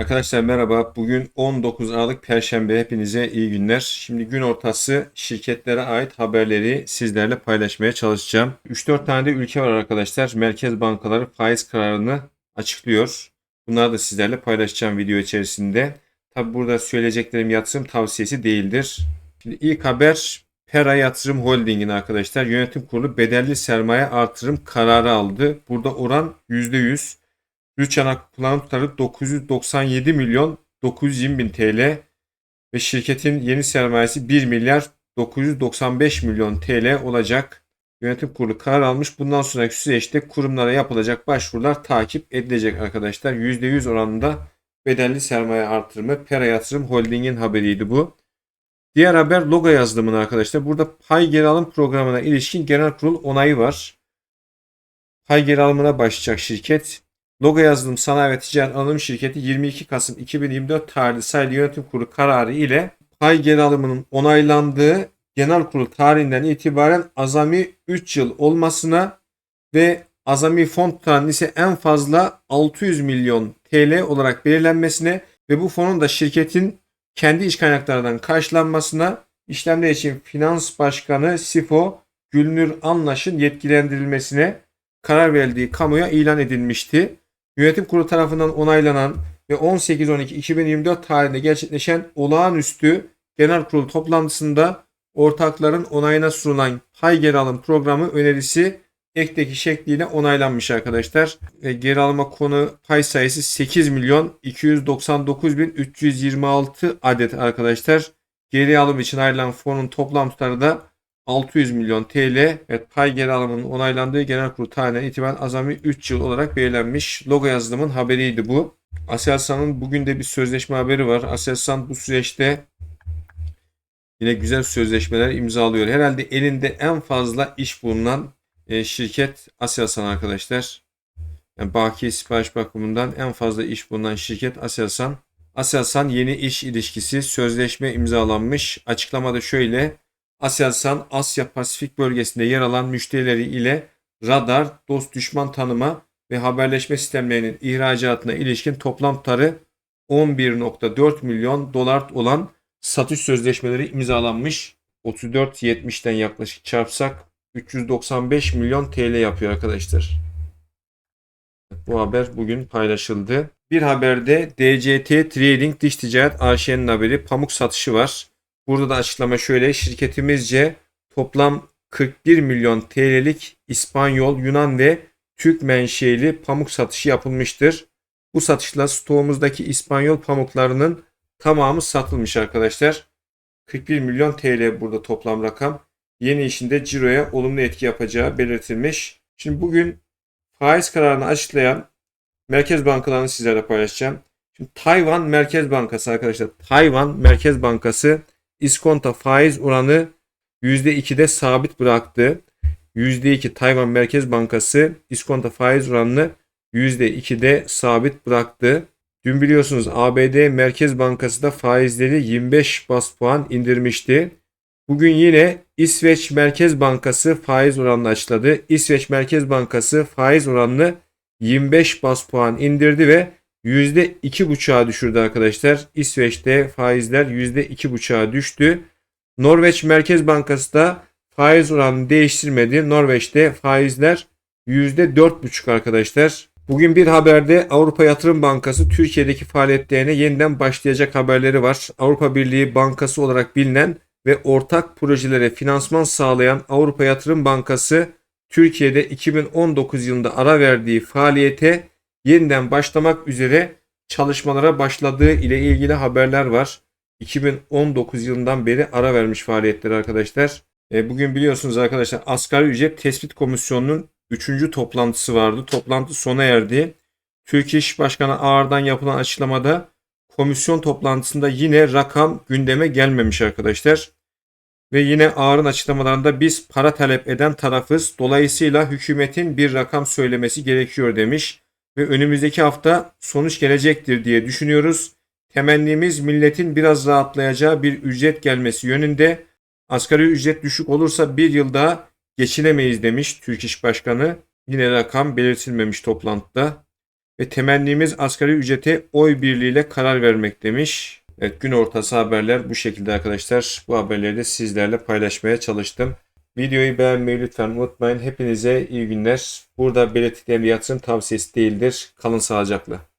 Arkadaşlar merhaba. Bugün 19 Aralık Perşembe. Hepinize iyi günler. Şimdi gün ortası şirketlere ait haberleri sizlerle paylaşmaya çalışacağım. 3-4 tane de ülke var arkadaşlar. Merkez bankaları faiz kararını açıklıyor. Bunları da sizlerle paylaşacağım video içerisinde. Tabi burada söyleyeceklerim yatırım tavsiyesi değildir. Şimdi ilk haber Pera Yatırım Holding'in arkadaşlar yönetim kurulu bedelli sermaye artırım kararı aldı. Burada oran %100. Güç yanak kullanım tutarı 997 milyon 920 bin TL ve şirketin yeni sermayesi 1 milyar 995 milyon TL olacak. Yönetim kurulu karar almış. Bundan sonraki süreçte kurumlara yapılacak başvurular takip edilecek arkadaşlar. %100 oranında bedelli sermaye artırımı Pera Yatırım Holding'in haberiydi bu. Diğer haber logo yazılımını arkadaşlar. Burada pay geri alım programına ilişkin genel kurul onayı var. Pay geri alımına başlayacak şirket. Logo yazılım sanayi ve ticaret anonim şirketi 22 Kasım 2024 tarihli sayılı yönetim kurulu kararı ile pay geri alımının onaylandığı genel kurul tarihinden itibaren azami 3 yıl olmasına ve azami fon tutarının ise en fazla 600 milyon TL olarak belirlenmesine ve bu fonun da şirketin kendi iç kaynaklarından karşılanmasına işlemler için Finans Başkanı Sifo Gülnur Anlaş'ın yetkilendirilmesine karar verildiği kamuya ilan edilmişti. Yönetim kurulu tarafından onaylanan ve 18-12-2024 tarihinde gerçekleşen olağanüstü genel kurul toplantısında ortakların onayına sunulan pay geri alım programı önerisi ekteki şekliyle onaylanmış arkadaşlar. Ve geri alma konu pay sayısı 8 milyon 299 bin 326 adet arkadaşlar. Geri alım için ayrılan fonun toplam tutarı da 600 milyon TL ve pay geri alımının onaylandığı genel kurul tarihinden itibaren azami 3 yıl olarak belirlenmiş. Logo yazılımın haberiydi bu. Aselsan'ın bugün de bir sözleşme haberi var. Aselsan bu süreçte yine güzel sözleşmeler imzalıyor. Herhalde elinde en fazla iş bulunan e, şirket Aselsan arkadaşlar. Yani baki sipariş bakımından en fazla iş bulunan şirket Aselsan. Aselsan yeni iş ilişkisi sözleşme imzalanmış. Açıklamada şöyle Aselsan Asya Pasifik bölgesinde yer alan müşterileri ile radar, dost düşman tanıma ve haberleşme sistemlerinin ihracatına ilişkin toplam tutarı 11.4 milyon dolar olan satış sözleşmeleri imzalanmış. 34.70'ten yaklaşık çarpsak 395 milyon TL yapıyor arkadaşlar. Bu haber bugün paylaşıldı. Bir haberde DCT Trading Dış Ticaret AŞ'nin haberi pamuk satışı var. Burada da açıklama şöyle. Şirketimizce toplam 41 milyon TL'lik İspanyol, Yunan ve Türk menşeli pamuk satışı yapılmıştır. Bu satışla stoğumuzdaki İspanyol pamuklarının tamamı satılmış arkadaşlar. 41 milyon TL burada toplam rakam. Yeni işinde ciroya olumlu etki yapacağı belirtilmiş. Şimdi bugün faiz kararını açıklayan merkez bankalarını sizlerle paylaşacağım. Şimdi Tayvan Merkez Bankası arkadaşlar. Tayvan Merkez Bankası iskonto faiz oranı %2'de sabit bıraktı. %2 Tayvan Merkez Bankası iskonto faiz oranını %2'de sabit bıraktı. Dün biliyorsunuz ABD Merkez Bankası da faizleri 25 bas puan indirmişti. Bugün yine İsveç Merkez Bankası faiz oranını açıkladı. İsveç Merkez Bankası faiz oranını 25 bas puan indirdi ve %2,5'a düşürdü arkadaşlar. İsveç'te faizler %2,5'a düştü. Norveç Merkez Bankası da faiz oranını değiştirmedi. Norveç'te faizler %4,5 arkadaşlar. Bugün bir haberde Avrupa Yatırım Bankası Türkiye'deki faaliyetlerine yeniden başlayacak haberleri var. Avrupa Birliği Bankası olarak bilinen ve ortak projelere finansman sağlayan Avrupa Yatırım Bankası Türkiye'de 2019 yılında ara verdiği faaliyete yeniden başlamak üzere çalışmalara başladığı ile ilgili haberler var. 2019 yılından beri ara vermiş faaliyetleri arkadaşlar. E, bugün biliyorsunuz arkadaşlar asgari ücret tespit komisyonunun 3. toplantısı vardı. Toplantı sona erdi. Türk İş Başkanı Ağır'dan yapılan açıklamada komisyon toplantısında yine rakam gündeme gelmemiş arkadaşlar. Ve yine Ağır'ın açıklamalarında biz para talep eden tarafız. Dolayısıyla hükümetin bir rakam söylemesi gerekiyor demiş ve önümüzdeki hafta sonuç gelecektir diye düşünüyoruz. Temennimiz milletin biraz rahatlayacağı bir ücret gelmesi yönünde. Asgari ücret düşük olursa bir yıl daha geçinemeyiz demiş Türk İş Başkanı. Yine rakam belirtilmemiş toplantıda. Ve temennimiz asgari ücrete oy birliğiyle karar vermek demiş. Evet gün ortası haberler bu şekilde arkadaşlar. Bu haberleri de sizlerle paylaşmaya çalıştım. Videoyu beğenmeyi lütfen unutmayın. Hepinize iyi günler. Burada belirttiklerim yatırım tavsiyesi değildir. Kalın sağlıcakla.